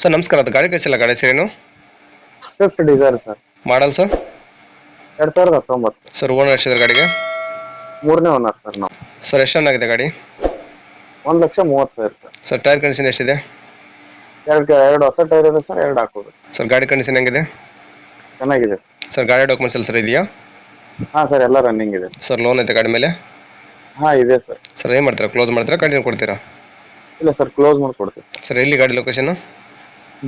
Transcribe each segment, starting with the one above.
Sir ನಮಸ್ಕಾರ. ಅದು ಗಾಡಿ ಕಳಿಸಿಲ್ಲ. ಗಾಡಿ ಹೆಸರೇನು Swift Dzire sir model sir ಎರಡು ಸಾವಿರದ ಹತ್ತೊಂಬತ್ತು. ಸರ್ ಓನರ್ ಎಷ್ಟಿದೆ ಗಾಡಿಗೆ? ಮೂರನೇ ಓನರ್ ಸರ್ ನಾವು. ಸರ್ ಎಷ್ಟು ಚೆನ್ನಾಗಿದೆ ಗಾಡಿ? ಒಂದು ಲಕ್ಷ ಮೂವತ್ತು ಸಾವಿರ ಸರ್ ಸರ್ ಟೈರ್ ಕಂಡೀಷನ್ ಎಷ್ಟಿದೆ? ಎರಡು ಎರಡು ಹೊಸ ಟೈರ್ ಇದೆ ಸರ್ ಎರಡು ಹಾಕೋದು. ಸರ್ ಗಾಡಿ ಕಂಡೀಷನ್ ಹೆಂಗಿದೆ? ಚೆನ್ನಾಗಿದೆ ಸರ್ ಗಾಡಿ ಡಾಕ್ಯುಮೆಂಟ್ಸ್ ಎಲ್ಲ ಸರ್ ಇದೆಯಾ? ಹಾಂ ಸರ್ ಎಲ್ಲ ರನ್ನಿಂಗ್ ಇದೆ. ಸರ್ ಲೋನ್ ಐತೆ ಗಾಡಿ ಮೇಲೆ? ಹಾಂ ಇದೆ ಸರ್ ಸರ್ ಏನು ಮಾಡ್ತೀರಾ? ಕ್ಲೋಸ್ ಮಾಡ್ತೀರಾ? ಕಂಟಿನ್ಯೂ ಕೊಡ್ತೀರಾ? ಇಲ್ಲ ಸರ್ ಕ್ಲೋಸ್ ಮಾಡಿಕೊಡ್ತೀವಿ. ಸರ್ ಎಲ್ಲಿ ಗಾಡಿ ಲೊಕೇಶನ್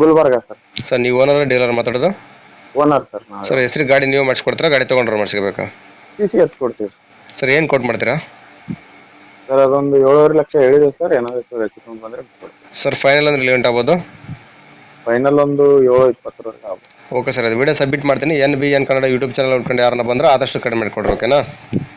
ಗುಲ್ಬರ್ಗ ಸರ್. ಸರ್ ನೀವು ಓನರ್ ಡೀಲರ್ ಮಾತಾಡೋದು? ಓನರ್ ಸರ್ ಸರ್ ಹೆಸರು ಗಾಡಿ ನೀವು ಮಾಡಿಸ್ಕೊಡ್ತೀರಾ ಗಾಡಿ ತಗೊಂಡ್ರೆ ಮಾಡಿಸ್ಕೋಬೇಕಾ? ಸಿಸಿ ಸಿ ಎಚ್ ಕೊಡ್ತೀವಿ ಸರ್. ಸರ್ ಏನು ಕೊಟ್ಟು ಮಾಡ್ತೀರಾ? ಸರ್ ಅದೊಂದು ಏಳುವರೆ ಲಕ್ಷ ಹೇಳಿದೆ ಸರ್ ಏನಾದರೂ ಸರ್ ಹೆಚ್ಚು ಬಂದರೆ ಕೊಡ್ತೀವಿ. ಸರ್ ಫೈನಲ್ ಅಂದ್ರೆ ಲಿಮಿಟ್ ಆಗ್ಬೋದು ಫೈನಲ್ ಒಂದು ಏಳು ಇಪ್ಪತ್ತರವರೆಗೆ ಆಗ್ಬೋದು. ಓಕೆ ಸರ್ ಅದು ವಿಡಿಯೋ ಸಬ್ಮಿಟ್ ಮಾಡ್ತೀನಿ. N B N Kannada YouTube channel ಉಟ್ಕೊಂಡು ಯಾರನ್ನ ಬಂದ್ರೆ ಆದಷ್ಟು ಕಡಿಮೆ ಮಾಡಿಕೊಡ್ರಿ ಓಕೆನಾ